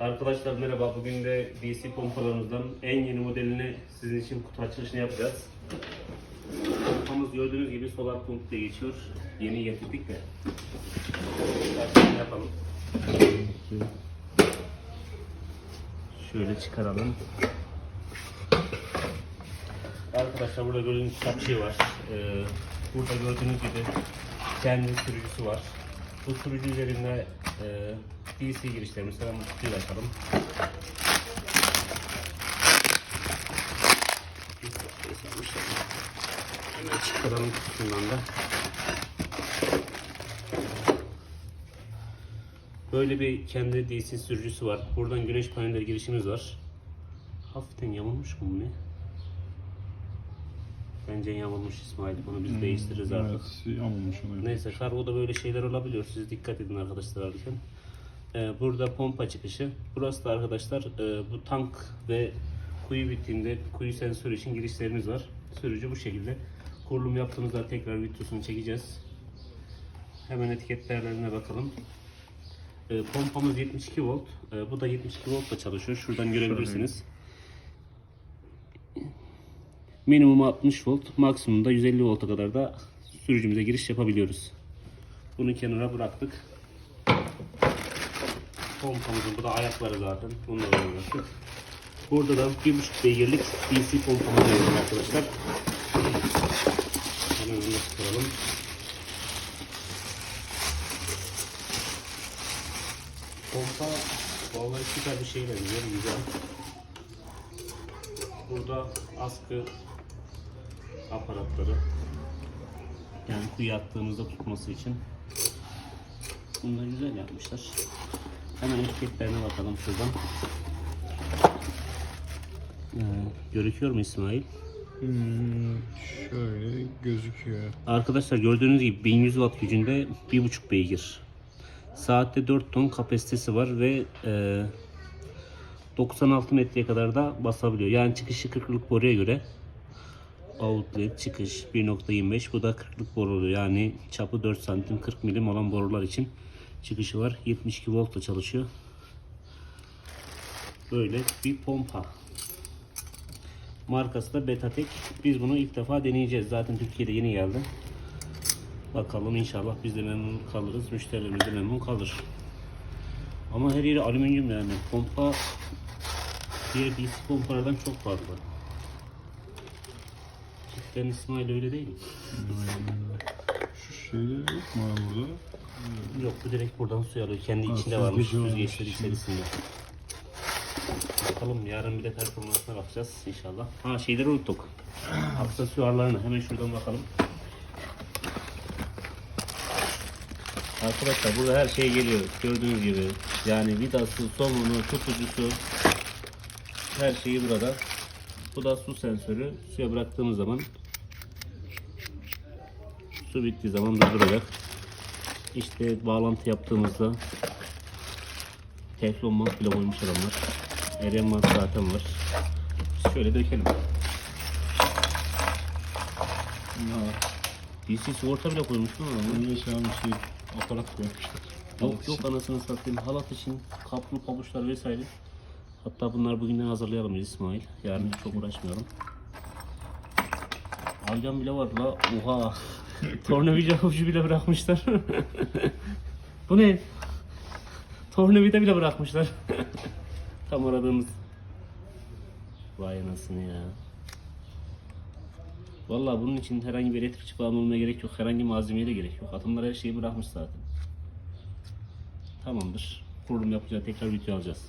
Arkadaşlar merhaba. Bugün de DC pompalarımızdan en yeni modelini sizin için kutu açılışını yapacağız. Pompamız gördüğünüz gibi solar pump diye geçiyor. Yeni getirdik de. Açılışını yapalım. Şöyle çıkaralım. Arkadaşlar burada gördüğünüz kapçığı var. Ee, burada gördüğünüz gibi kendi sürücüsü var. Bu sürücü üzerinde e, DC girişlerimiz falan bu kutuyu açalım. Hemen çıkaralım kutusundan da. Böyle bir kendi DC sürücüsü var. Buradan güneş panelleri girişimiz var. Hafiften yamulmuş mu ne? Bence yamulmuş İsmail. Bunu biz değiştiririz artık. Evet, yanılmış oluyor. Neyse kargoda böyle şeyler olabiliyor. Siz dikkat edin arkadaşlar alırken. Ee, burada pompa çıkışı. Burası da arkadaşlar e, bu tank ve kuyu bittiğinde kuyu sensörü için girişlerimiz var. Sürücü bu şekilde. Kurulum yaptığımızda tekrar videosunu çekeceğiz. Hemen etiketlerine bakalım. Ee, pompamız 72 volt. Ee, bu da 72 voltla çalışıyor. Şuradan görebilirsiniz. Minimum 60 volt, maksimum da 150 volta kadar da sürücümüze giriş yapabiliyoruz. Bunu kenara bıraktık. Pompamızın bu da ayakları zaten. Bununla bıraktık. Burada da 1.5 beygirlik DC pompamız var arkadaşlar. Hemen onu çıkaralım. Pompa vallahi süper bir şeyle güzel, güzel. Burada askı aparatları yani kuyu attığımızda tutması için bunu da güzel yapmışlar. Hemen etiketlerine bakalım şuradan. Ee, görüküyor mu İsmail? Hmm, şöyle gözüküyor. Arkadaşlar gördüğünüz gibi 1100 watt gücünde 1.5 beygir. Saatte 4 ton kapasitesi var ve e, 96 metreye kadar da basabiliyor. Yani çıkışı 40'lık boruya göre outlet çıkış 1.25 bu da 40'lık boru oluyor. Yani çapı 4 santim 40 milim olan borular için çıkışı var. 72 voltla çalışıyor. Böyle bir pompa. Markası da Betatek. Biz bunu ilk defa deneyeceğiz. Zaten Türkiye'de yeni geldi. Bakalım inşallah biz de memnun kalırız. Müşterilerimiz de memnun kalır. Ama her yeri alüminyum yani. Pompa diğer DC pompalardan çok farklı. Cidden İsmail öyle değil mi? Şu şeyler yok mu burada? Yok bu direkt buradan su alıyor. Kendi Ha, içinde varmış. içinde. içerisinde. Bakalım yarın bir de performansına bakacağız inşallah. Ha şeyleri unuttuk. Aksesuarlarını hemen şuradan bakalım. Arkadaşlar burada her şey geliyor. Gördüğünüz gibi. Yani vidası, somunu, tutucusu her şeyi burada. Bu da su sensörü. Suya bıraktığımız zaman su bittiği zaman durduracak. İşte bağlantı yaptığımızda teflon mant bile koymuş adamlar. Eriyen mant zaten var. Şöyle dökelim. DC sigorta bile koymuş mu adamlar? Böyle şey bir şey aparat koymuşlar. Yok yok anasını satayım. Halat için kaplı pabuçlar vesaire. Hatta bunlar bugünden hazırlayalım biz İsmail. Yarın çok uğraşmayalım. Alcan bile var la. Oha. Tornavida ucu bile bırakmışlar. Bu ne? Tornavida bile bırakmışlar. Tam aradığımız. Vay anasını ya. Vallahi bunun için herhangi bir elektrikçi falan olmaya gerek yok. Herhangi malzemeye de gerek yok. Adamlar her şeyi bırakmış zaten. Tamamdır. Kurulum yapınca tekrar video alacağız.